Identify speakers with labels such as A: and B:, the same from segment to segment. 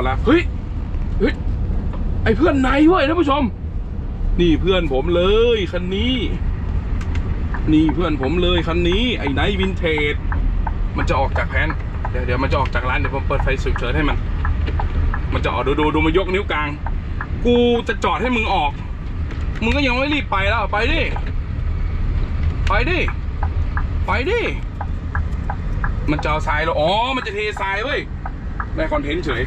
A: องขอลาเฮ้ยเฮ้ยไอเพื่อนไหนเว้ยท่านผู้ชม นี่เพื่อนผมเลยคันนี้ นี่เพื่อนผมเลยคันนี้ ไอ้ไนท์วินเทจมันจะออกจากแพนเดี๋ยวเดี๋ยวมันจะออกจากร้านเดี๋ยวผมเปิดไฟฉุกเฉินให้มัน มันจะออกดูดูดูมายกนิ้วกลาง กูจะจอดให้มึงออก มึงก็ยังไม่รีบไปแล้วไปดิไปดิไปดิมันจะเอาทรายเหรออ๋อ มันจะเททรายเว้ย ได้คอนเทนต์เฉย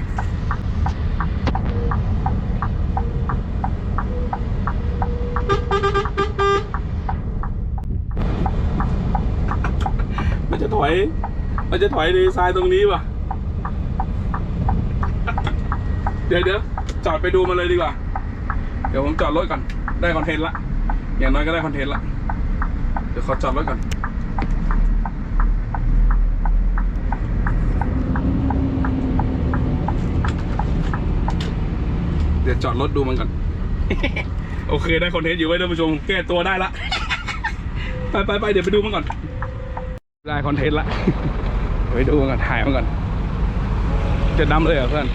A: มันจะถ อยมันจะถอยเททรายตรงนี้ป่ะ เดี๋ยวเดี๋ยวจอดไปดูมันเลยดีกว่า เดี๋ยวผมจอดรถก่อน ได้คอนเทนต์ละ อย่างน้อยก็ได้คอนเทนต์ละ เดี๋ยวขอจอดรถก่อนเดี๋ยวจอดรถดูมันก่อน โอเคได้คอนเทนต์อยู่ไว้ท่านผู้ชม แก้ตัวได้ละ ไปไปไปเดี๋ยวไปดูมันก่อน ได้คอนเทนต์ละไปดูมันถ่ายมันก่อน จะดำเลยเหรอเพื่อน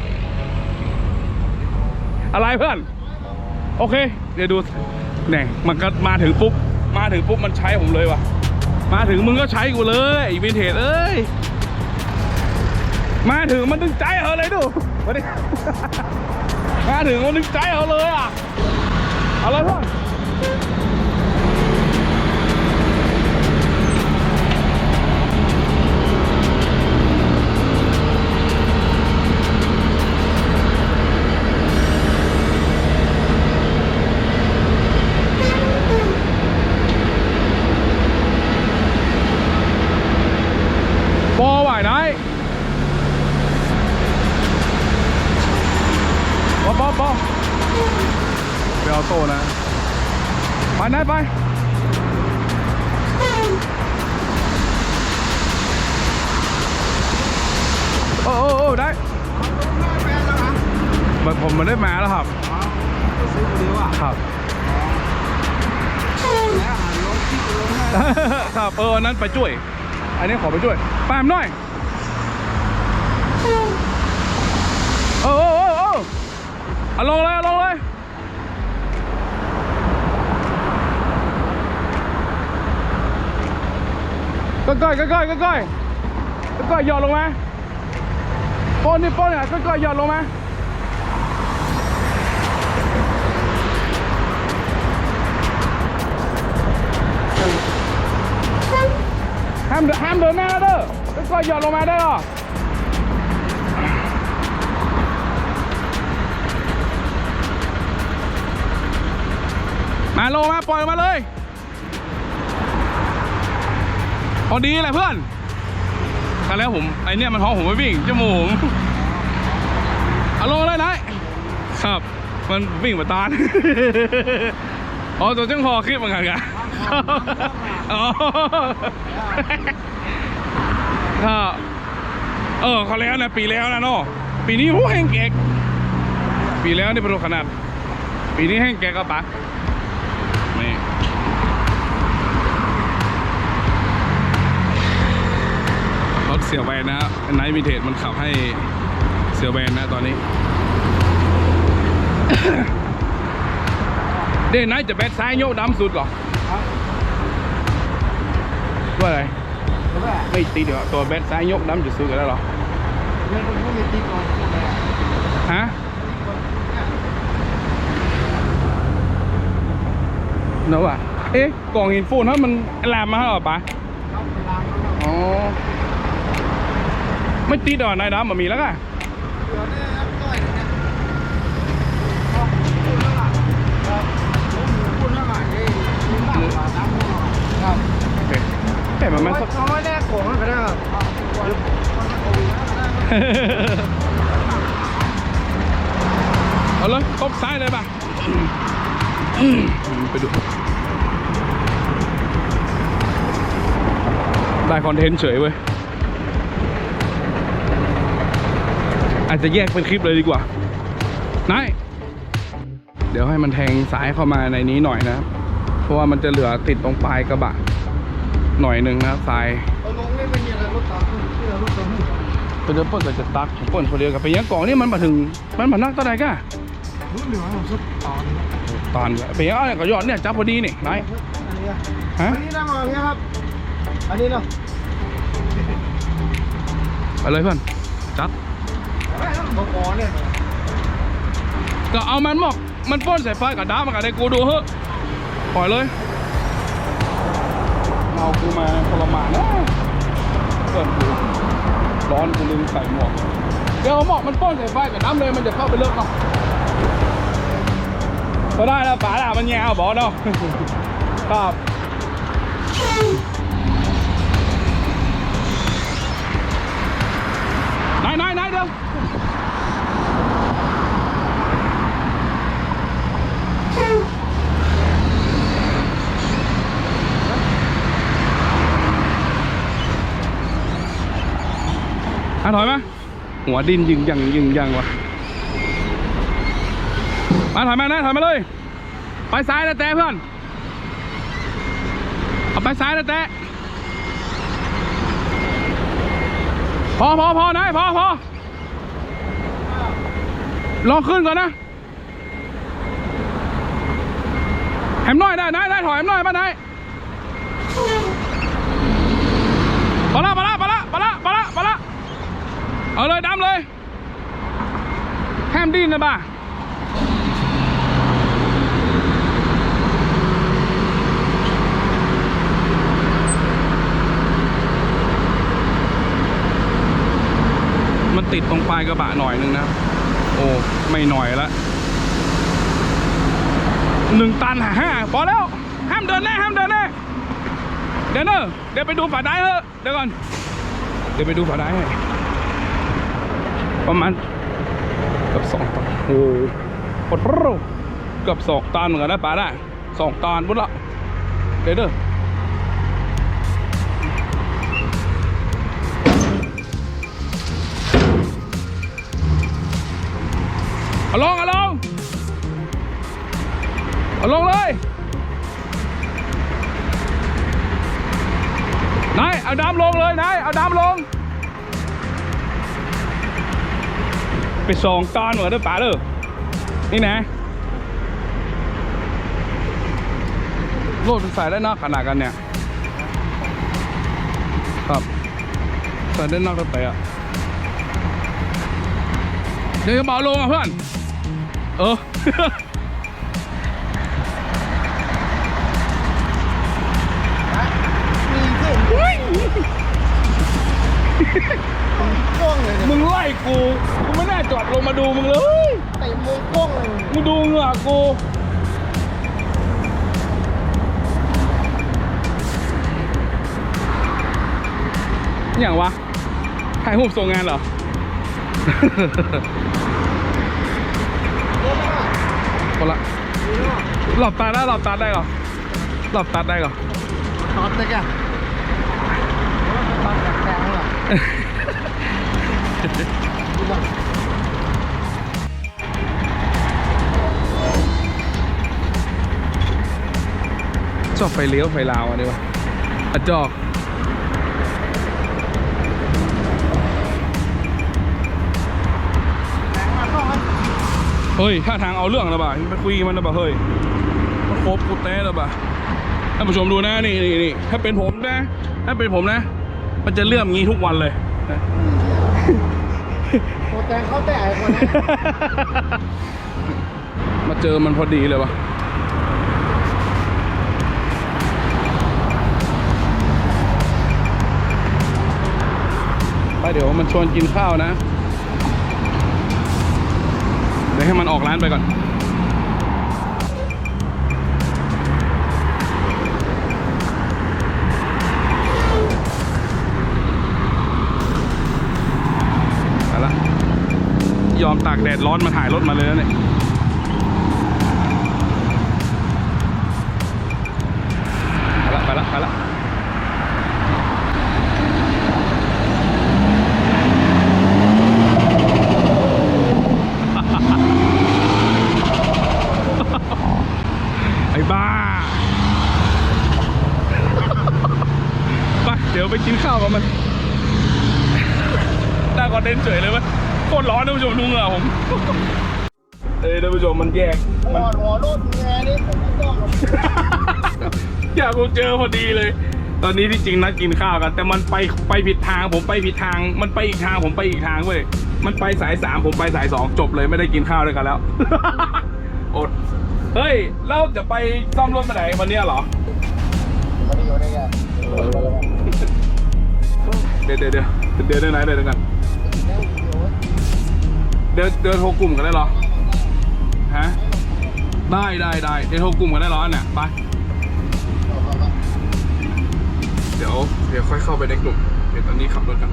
A: อะไรเพื่อน โอเค เดี๋ยวดูเนี่ยมันก็มาถึงปุ๊บ มาถึงปุ๊บมันใช้ผมเลยว่ะ มาถึงมึงก็ใช้กูเลยวินเทจเอ้ย มาถึงมันดึงใจเอาเลยดูมาถึงมันดึงใจเอาเลยอะ เอาเลยเพื่อน โต้นะ ไปไหนไปโอ้โอ้โอ้ได้มันผมมันได้มาแล้วครับ
B: ซื้อคนเดียวอะ
A: ครับ
B: แล้วหารถที่ลงให้
A: ครับเอออันนั้นไปช่วย อันนี้ขอไปช่วยปามหน่อยโอ้โอ้โอ้โอ้เอาลงเลยเอาลงเลย ก้อยก้อยก้อยก้อยก้อยก้อยหย่อนลงมาป้นนี่ป้นเนี่ยก้อยก้อยหย่อนลงมาห้ามเดินห้ามเดินหน้าเด้อก้อยก้อยหย่อนลงมาได้หรอมาลงมาปล่อยมาเลย พอดีแหละเพื่อนครั้งแล้วผมไอเนี่ยมันท้องผมไม่วิ่งจมูกผมเอาลงเลยนครับ มันวิ่งมาตานอ๋อตัวจังพอคลิปเหมือนกันกันอ๋อครับเออเขาแล้วนะปีแล้วนะเนาะปีนี้โอ้แห้งแกกปีแล้วนี่ประโขนาด ปีนี้แห้งแกกก็ปะ ถเสียแวนนะไนท์มิเทจมันขับให้เสียแวนนะตอนนี้ เด้ไนท์จะแบดซ้ายโยกดำสุดเหรอว่าอะไรไม่ตีเดี๋ยวตัวแบดซ้ายโยกดำจะซื้อกันแล้วหรอ
B: ไม่คนไม่มีติ๊กก่อนใช่ไหม
A: ฮะเนอะวะเอ๊ะกล่องหินฟูนถ้ามันลามมาเหรอปะ
B: เข้าไปล้างแล้ว
A: อ๋อ ไม่ตีดอกนายดำมันมีแล้วก่ะ
B: เดี๋ยวเนี่ยก้อเนี่ยพูดแล้วล่ะคมางแม่ครับ
A: โอเคแต่มันมัน
B: เอาไว้แน่โขงก็ได้ครับเฮ้ยนก็ได้ครับ
A: เอาเลยตบซ้ายเลยป่ะไปดูได้คอนเทนต์เฉยเว้ย อาจจะแยกเป็นคลิปเลยดีกว่านายเดี๋ยวให้มันแทงซ้ายเข้ามาในนี้หน่อยนะครับ เพราะว่ามันจะเหลือติดตรงปลายกระบะ หน่อยหนึ่งนะครับทราย
B: เอาลงไม่เป็นยังไงรถตามขึ้นเชื่อรถตามขึ้น
A: เป็นเปิ้ลก็จะตักเปิ้ลคนเดียวกับไปยังกล่องนี่มันมาถึง มันมานักตัวไหนกัน
B: รู้เหลือผมสักตอน
A: ตอนไปยังเนี่ยก็ยอดเนี่ยจับพอดีนี่ไหน
B: อันนี้อะ
A: ฮะ
B: อันนี้ได้มาเนี่ยครับ อันนี้เนาะ
A: ไปเลยเพื่อนจัด
B: บ
A: ก็เอามันหมอกมันป้นใส่ไฟกับด้ามันกับได้กูดูเฮ้ยปล่อยเลยเอากูมาทรมานนะเพื่อนกูร้อนกูลืมใส่หมวกเดี๋ยวหมอกมันป้นใส่ไฟกับน้ำเลยมันจะเข้าไปเลิกเนาะก็ได้แล้วป๋าละมันแย่เอาบอกเนาะครับ อะถอยมาหัวดินยิงยังยิงยังวะมาถอยมานะถอยมาเลย ไปซ้ายนะแตะเพื่อนเอาไปซ้ายนะแตะพอพอพอนายพอพอลองขึ้นก่อนนะแหมน้อยได้นายได้ถอยแหมน้อยมาได้ะละปะละปะละปะละปะละปะละ เอาเลยดำเลย แฮมดินนะบ้ามันติดตรงปลายกระบะหน่อยนึงนะ โอ้ ไม่หน่อยละหนึ่งตันห้าพอแล้ว ห้ามเดินแน่ห้ามเดินแน่เดี๋ยวเนอะเดี๋ยวไปดูฝาได้เถอะเดี๋ยวก่อน เดี๋ยวไปดูฝาได้ให้ประมาณ กือบสองตันโอ้โหปดรูเกือบสองตันเหมือนกันนะป้าได้สองตันบุญละเดี๋ยวเด้อเอาลงเอาลงเอาลงเลยนายเอาดำลงเลยนายเอาดำลง ไปสองตอนเหมือนเด้อป๋าเด้อนี่นะโลดเป็นสายได้นอกขนาดกันเนี่ย ครับสายได้นอกตั้งแต่อะเดี๋ยวจะเบาลงอะเพื่อน เออ
B: กู
A: กูไม่น่าจอดลงมาดูมึงเลย
B: เตะมุมก้องเลย
A: มึงดูเหงื่อกูอย่างวะถ่ายรูปส่งงานเหรอพอละหลับตาได้หลับตาได้เหรอหลับตาได้เหรอ
B: ตอดเลยแกตอดแข็งๆเลยดูบ้าง
A: ชอบไฟเลี้ยวไฟลาวอันนี้วะอะจอกเฮ้ยท่าทางเอาเรื่องแล้วบ่ะไปคุยมันแล้วบ่ะเฮ้ยมันโคบกูแต้แล้วบ่ะท่านผู้ชมดูนะนี่นี่นี่ถ้าเป็นผมนะ ถ้าเป็นผมนะ มันจะเลื่อมงี้ทุกวันเลยนะ
B: แต่เขาแต่ไอ้คนนี้
A: มาเจอมันพอดีเลยวะไปเดี๋ยวมันชวนกินข้าวนะ เดี๋ยวให้มันออกร้านไปก่อน อมตากแดดร้อนมาถ่ายรถมาเลยนะเนี่ยไปละไปละไปละไอ้บ้าไปเดี๋ยวไปกินข้าวกับมันได้ก่อนอนเทนต์เฉยเลยว้ยโคต รร้อนท่านผู้ชมดูเหงื่อผมเอ้ยท่านผู้ชมมันแยก
B: หั
A: มัน
B: วหัวรถแงนี่ผมก็ต้อง
A: อยากกูเจอพอดีเลย ตอนนี้ที่จริงนัดกินข้าวกัน แต่มันไปไปผิดทางผมไปผิดทาง มันไปอีกทางผมไปอีกทางเว้ยมันไปสายสามผมไปสายสองจบเลยไม่ได้กินข้าวด้วยกันแล้วอดเฮ้ยเราจะไปซ่อมรถมาไหนวันเนี้ยเหรอ
B: มาดีกว่านี้ไง
A: เดี๋ยวเดี๋ยวเดี๋ยวเดี๋ยวเดี๋ยวไหนเดี๋ยวเดี๋ยวกัน เดี๋ยวเดี๋ยวโทรกลุ่มกันได้เหรอฮะได้ได้ได้เดี๋ยวโทรกลุ่มกันได้เหรอเนี่ยไปเดี๋ยวเดี๋ยวค่อยเข้าไปในกลุ่มเดี๋ยวตอนนี้ขับรถกัน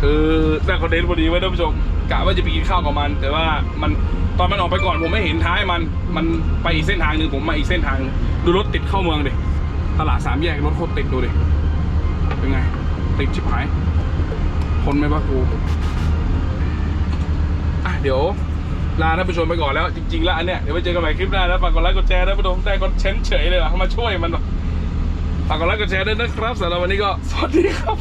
A: คือแต่คอนเทนต์พอดีไว้ท่านผู้ชมกะว่าจะไปกินข้าวกับมัน แต่ว่ามันตอนมันออกไปก่อนผมไม่เห็นท้ายมันมันไปอีกเส้นทางหนึ่งผมมาอีกเส้นทาง ดูรถติดเข้าเมืองดิตลาดสามแยกรถโคตรติดดูดิเป็นไง ติดชิบหายทนไหมวะกู เดี๋ยวลาท่านผู้ชมไปก่อนแล้วจริงๆแล้วอันเนี้ยเดี๋ยวไปเจอกันใหม่คลิปหน้าแล้วฝากกดไลค์กดแชร์นะผู้ชมได้คอนเทนต์เฉยเลยเหรอมาช่วยมันฝากกดไลค์กดแชร์ด้วยนะครับสำหรับวันนี้ก็สวัสดีครับ